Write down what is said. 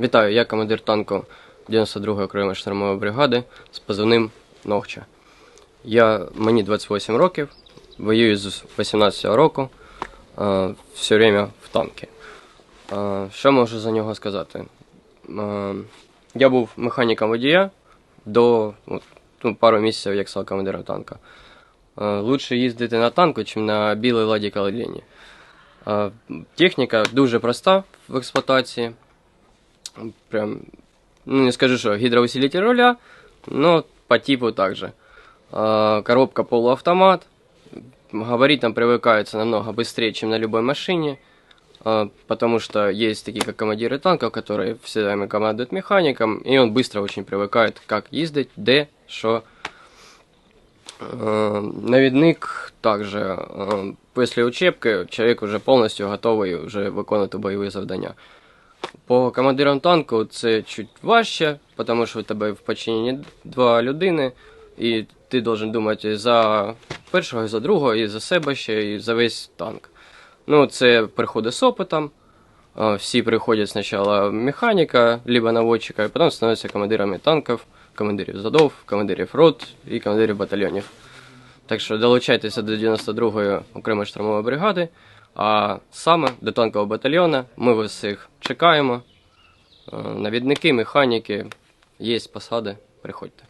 Вітаю, я командир танку 92-ї окремої штурмової бригади з позивним Ногча. Я, мені 28 років, воюю з 18-го року, е, все время в танки. Е, що можу за нього сказати? Е, я був механіком водія до ну, пару місяців, як став командиром танка. Лучше їздити на танку, ніж на білій ладі каледині. Е, техніка дуже проста в експлуатації прям, ну не скажу, что гидроусилитель руля, но по типу также. А, коробка полуавтомат, габаритом привыкается намного быстрее, чем на любой машине, а, потому что есть такие, как командиры танков, которые всегда ими командуют механиком, и он быстро очень привыкает, как ездить, де, що. Е, Навідник также е, після учебки чоловік вже повністю готовий вже виконувати бойові завдання. По командирам танку це чуть важче, тому що у тебе в подчиненні два людини, і ти должен думати за першого, за другого, і за себе ще, і за весь танк. Ну, це приходить з опитом. Всі приходять спочатку механіка, либо наводчика, і потім становляться командирами танків, командирів задов, командирів рот і командирів батальйонів. Так що долучайтеся до 92-ї окремої штурмової бригади, а саме до танкового батальйону. Ми всіх чекаємо. Е, Навідники, механіки, є посади, приходьте.